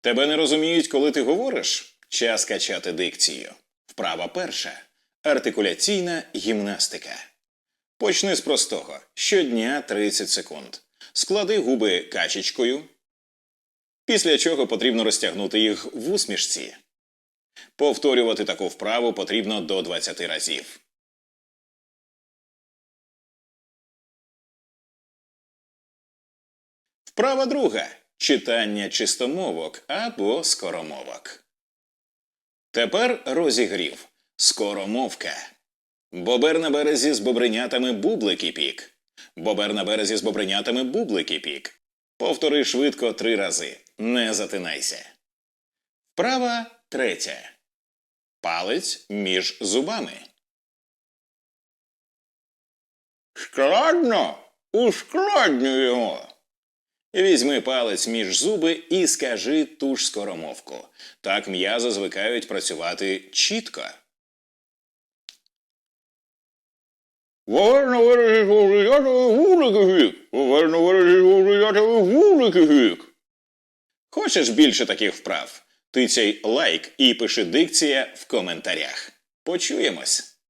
Тебе не розуміють, коли ти говориш? Час качати дикцію. Вправа перша. Артикуляційна гімнастика. Почни з простого. Щодня 30 секунд. Склади губи качечкою. Після чого потрібно розтягнути їх в усмішці. Повторювати таку вправу потрібно до 20 разів. Вправа друга читання чистомовок або скоромовок. Тепер розігрів. Скоромовка. Бобер на березі з бобринятами бублики пік. Бобер на березі з бобринятами бублики пік. Повтори швидко три рази. Не затинайся. Вправа третя. Палець між зубами. Складно. Ускладнюємо. Візьми палець між зуби і скажи ту ж скоромовку. Так м'язи звикають працювати чітко. Хочеш більше таких вправ? Тицяй лайк і пиши дикція в коментарях. Почуємось!